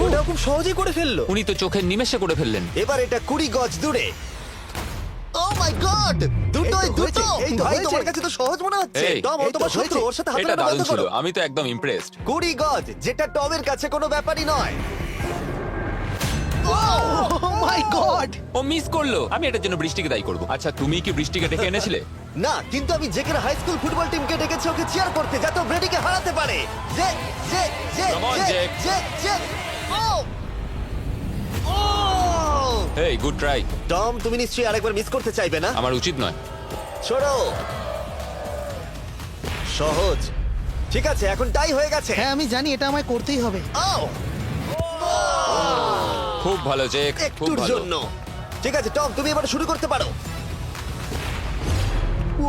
ওটা খুব সহজেই করে ফেলল। উনি তো চোখের নিমেষে করে ফেললেন। এবার এটা কুড়ি গজ দূরে। ও মাই গড দুটোই দুটো! এই তো ভাই হয়েছে। তোমার কাছে তো সহজ মনে হচ্ছে। এই, টম ও এই তো তোমার শত্রু হয়েছে। ওর সাথে হাত এটা মেলানো দারুণ বন্ধ ছিল করো। আমি তো একদম ইমপ্রেসড কুড়ি গজ যেটা টমের কাছে কোনো ব্যাপারই নয়। ও মাই গড ও মিস করল। আমি এটার জন্য বৃষ্টিকে দায়ী করব। আচ্ছা তুমি কি বৃষ্টিকে ডেকে এনেছিলে? না কিন্তু আমি জেকের হাই স্কুল ফুটবল টিমকে ডেকেছি ওকে চিয়ার করতে যাতে ও ব্রেডিকে হারাতে পারে। Come on, যে Jake. যে যে oh oh good try Tom তুমি নিশ্চয়ই আরেকবার মিস করতে চাইবে না? আমার উচিত নয়। ছোড়ো সহজ। ঠিক আছে এখন টাই হয়ে গেছে। হ্যাঁ আমি জানি এটা আমায় করতেই হবে। ও খুব ভালো জেক খুব একটুর ভালো। জন্য। ঠিক আছে টম তুমি এবার শুরু করতে পারো। ও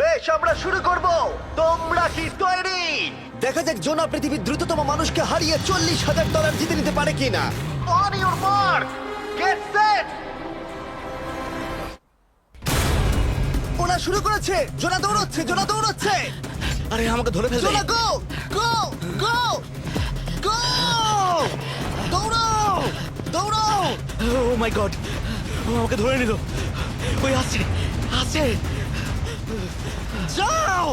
বেশ আমরা শুরু করব। তোমরা কি তৈরি? দেখা যাক জোনা পৃথিবীর দ্রুততম মানুষকে হারিয়ে চল্লিশ হাজার ডলার জিতে নিতে পারে কিনা। On your mark get set ওরা শুরু করেছে। জোনা দৌড়চ্ছে জোনা দৌড়চ্ছে। আরে আমাকে ধরে ফেলবে। জোনা গো গো গো গো দৌড়াও দৌড়াও ও মাই গড ও আমাকে ধরে নিল। ওই আসছে। আসছে। যাও!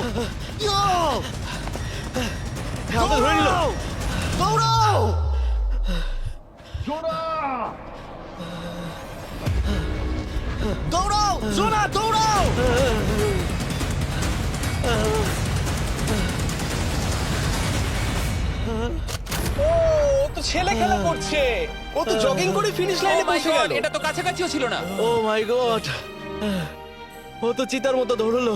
হ্যাঁ, ও তো ছেলে খেলা করছে। ও তো জগিং করে ফিনিশ লাইনে oh পৌঁছে গেল। এটা তো কাছাকাছিও ছিল না। ও মাই গড ও তো চিতার মতো দৌড়লো।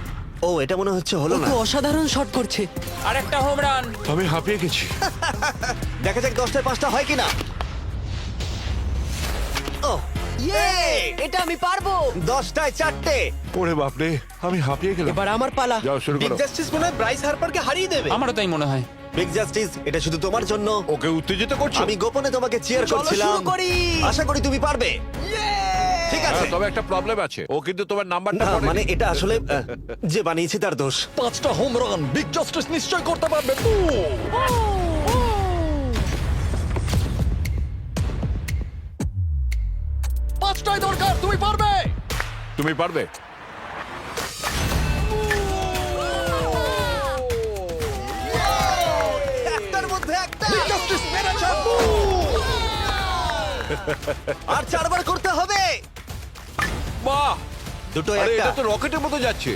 ও এটা মনে হচ্ছে হলো না। অসাধারণ শট করছে। আর একটা হোম রান আমি হাঁপিয়ে গেছি। দেখা যাক দশটায় পাঁচটা হয় কিনা। ও ইয়ে এটা আমি পারব। দশটায় চারটে। ওরে বাপরে আমি হাঁপিয়ে গেলাম। এবার আমার পালা। যাও শুরু বিগ করো। জাস্টিস মনে হয় ব্রাইস হারপারকে হারিয়ে দেবে। আমারও তাই মনে হয়। বিগ জাস্টিস এটা শুধু তোমার জন্য। ওকে উত্তেজিত করছ? আমি গোপনে তোমাকে চিয়ার চলো করছিলাম। শুরু করি। আশা করি তুমি পারবে। ঠিক আছে। হ্যাঁ, তবে একটা প্রবলেম আছে। ও কিন্তু তোমার নাম্বারটা না মানে এটা আসলে আহ, যে বানিয়েছে তার দোষ। পাঁচটা হোম রান বিগ জাস্টিস নিশ্চয় করতে পারবে। পাঁচটাই দরকার তুমি পারবে। তুমি পারবে। একটার মধ্যে একটা। জাস্টিস মেরেছে আর চারবার করতে হবে। বাহ দুটো আরে একটা। এটা তো রকেটের মতো যাচ্ছে।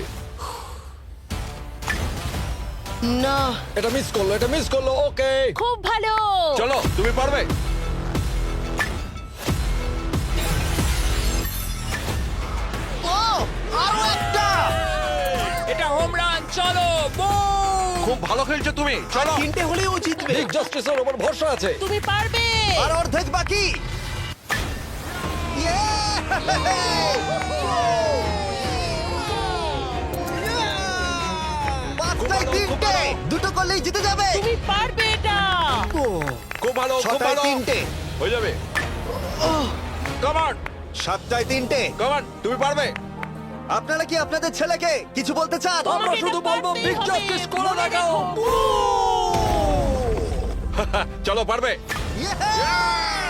না। এটা মিস করল এটা মিস করল ওকে। খুব ভালো। চলো তুমি পারবে? ও আরও একটা। এটা হোম রান চলো boom! খুব ভালো খেলছো তুমি চলো। তিনটে হলেও ও জিতবে। বিগ জাস্টিসের উপর ভরসা আছে। তুমি পারবে। আর অর্ধেক বাকি! পাঁচটায় তিনটে দুটো করলেই জিতে যাবে। তুমি পারবে এটা। খুব ভালো খুব ছটায় ভালো। তিনটে। হয়ে যাবে। কমান সাতটায় তিনটে। কমান তুমি পারবে। আপনারা কি আপনাদের ছেলেকে কিছু বলতে চান? আমরা তোমাকে শুধু এটা বলব পারতেই হবে, করে মনে দেখাও রেখো। চলো পারবে। Yeah!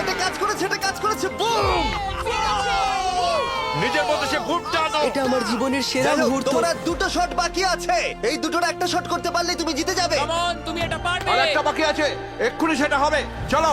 এটা কাজ করেছে এটা কাজ করেছে বুম নিজের মতো সে খুব টানো এটা আমার জীবনের সেরা মুহূর্ত। তোমার দুটো শট বাকি আছে। এই দুটোর একটা শট করতে পারলে তুমি জিতে যাবে। কাম তুমি এটা পারবে। আর একটা বাকি আছে। এক্ষুনি সেটা হবে। চলো।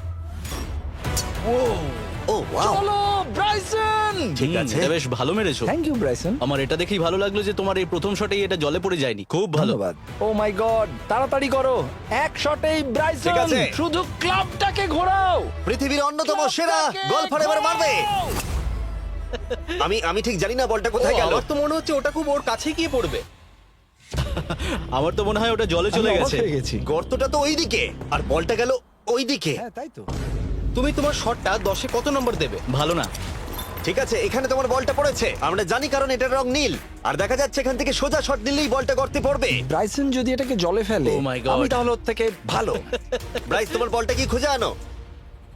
ও ও ওয়াও চলো ব্রাইসন! ঠিক আছে। বেশ ভালো মেরেছো। Thank you Bryson. আমার এটা দেখেই ভালো লাগল যে তোমার এই প্রথম শটেই এটা জলে পড়ে যায়নি। খুব ভালো। ধন্যবাদ। ও মাই গড তাড়াতাড়ি করো। এক শটেই ব্রাইসন। ঠিক আছে। শুধু ক্লাবটাকে ঘোরাও। পৃথিবীর অন্যতম সেরা গলফার এবার মারবে। আমি আমি ঠিক জানি না বলটা কোথায় গেল। আমার তো মনে হচ্ছে ওটা খুব ওর কাছে গিয়ে পড়বে। আমার তো মনে হয় ওটা জলে চলে আমি অবাক গেছে। হয়ে গেছি। গর্তটা তো ওইদিকে। আর বলটা গেল ওইদিকে। হ্যাঁ তাই তো। তুমি তোমার শটটা দশে কত নম্বর দেবে? ভালো না। ঠিক আছে এখানে তোমার বলটা পড়েছে। আমরা জানি কারণ এটার রং নীল। আর দেখা যাচ্ছে এখান থেকে সোজা শট নিলেই বলটা গর্তে পড়বে। ব্রাইসন যদি এটাকে জলে ফেলে Oh my God. আমি তাহলে ওর থেকে ভালো। ব্রাইস তোমার বলটা কি খুঁজে আনো?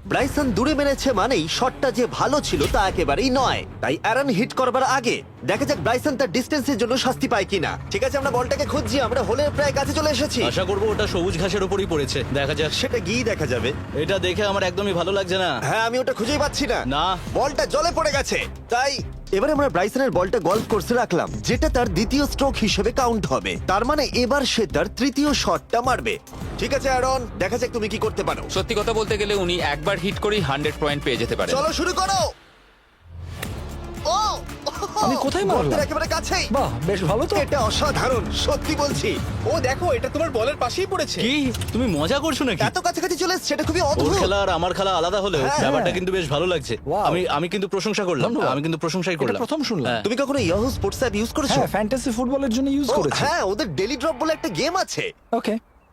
ব্রাইসন দূরে মেরেছে মানেই শটটা যে ভালো ছিল তা একেবারেই নয়। তাই অ্যারন হিট করবার আগে দেখা যাক ব্রাইসন তার ডিস্টেন্সের জন্য শাস্তি পায় কিনা। ঠিক আছে আমরা বলটাকে খুঁজছি আমরা হোলের প্রায় কাছে চলে এসেছি। আশা করব ওটা সবুজ ঘাসের উপরই পড়েছে দেখা যাক। সেটা গিয়ে দেখা যাবে। এটা দেখে আমার একদমই ভালো লাগছে না। হ্যাঁ আমি ওটা খুঁজেই পাচ্ছি না। না। বলটা জলে পড়ে গেছে। তাই এবারে আমরা ব্রাইসনের বলটা গলফ কোর্সে রাখলাম যেটা তার দ্বিতীয় স্ট্রোক হিসেবে কাউন্ট হবে। তার মানে এবার সে তার তৃতীয় শটটা মারবে। ঠিক আছে অ্যারন। দেখা যাক তুমি কি করতে পারো। সত্যি কথা বলতে গেলে উনি একবার হিট করেই হান্ড্রেড পয়েন্ট পেয়ে যেতে পারে চলো শুরু করো। ও আমি কোথায় মারলাম? গর্তের একেবারে কাছেই। বাহ বেশ ভালো তো। এটা অসাধারণ সত্যি বলছি। ও দেখো এটা তোমার বলের পাশেই পড়েছে। কি? তুমি মজা করছ নাকি? এত কাছাকাছি চলে এসছে এটা খুবই ওর অদ্ভুত। খেলা আর আমার খেলা আলাদা হলেও হ্যাঁ। ব্যাপারটা কিন্তু বেশ ভালো লাগছে। Wow. আমি আমি কিন্তু প্রশংসা করলাম। ধন্যবাদ। আমি কিন্তু প্রশংসাই এটা করলাম। প্রথম শুনলাম। হ্যাঁ। তুমি কখনো ইয়াহু স্পোর্টস অ্যাপ ইউজ করেছ? হ্যাঁ ফ্যান্টাসি ফুটবলের জন্য ইউজ ও, করেছি। হ্যাঁ ওদের ডেলি ড্রপ বলে একটা গেম আছে। ওকে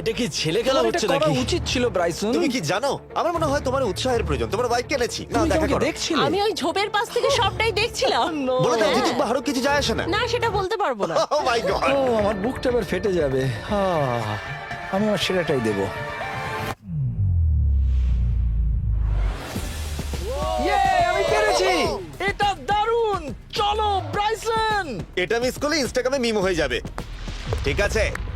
এটা কি ছেলে খেলা তোমার এটা হচ্ছে করা নাকি? উচিত ছিল ব্রাইসন। তুমি কি জানো? আমার মনে হয় তোমার উৎসাহের প্রয়োজন। তোমার বাইক কিনেছি না তুমি দেখা করো। দেখছিলে? আমি ওই ঝোপের পাশ থেকে সবটাই দেখছিলাম। বলে দাও। জিতুক বা হারুক কিছু যায় আসে না? না সেটা বলতে পারব না। ও মাই গড ও আমার বুকটা এবার ফেটে যাবে। আহ, আমি আমার সেরাটাই দেব। আমি পেরেছি! এটা দারুণ! চলো ব্রাইসন! এটা মিস করলে ইনস্টাগ্রামে মিম হয়ে যাবে। ঠিক আছে?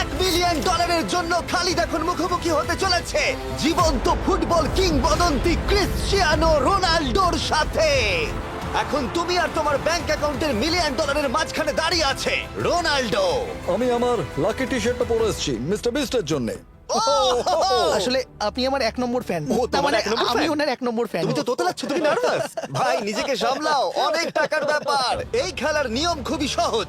এক মিলিয়ন ডলারের জন্য খালিদ এখন মুখোমুখি হতে চলেছে। জীবন্ত ফুটবল কিংবদন্তি ক্রিশ্চিয়ানো রোনাল্ডোর সাথে। এখন তুমি আর তোমার ব্যাংক অ্যাকাউন্টের মিলিয়ন ডলারের মাঝখানে দাঁড়িয়ে আছে রোনাল্ডো। আমি আমার লাকি টি শার্টটা পরে এসেছি মিস্টার বিস্টের জন্য। আসলে আপনি আমার এক নম্বর ফ্যান ও, এক নম্বর আমি ওনার এক নম্বর ফ্যান তুমি তো তোতলাচ্ছ তুমি নার্ভাস ভাই নিজেকে সামলাও অনেক টাকার ব্যাপার। এই খেলার নিয়ম খুবই সহজ।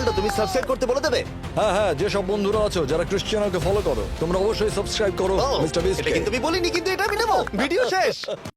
রোনাল্ডো তুমি সাবস্ক্রাইব করতে বলে দেবে? হ্যাঁ হ্যাঁ যেসব বন্ধুরা আছো যারা ক্রিশ্চিয়ানোকে ফলো করো তোমরা অবশ্যই সাবস্ক্রাইব করো ও, মিস্টার বিস্ট এটা কিন্তু আমি বলিনি কিন্তু এটা আমি নেব। ভিডিও শেষ।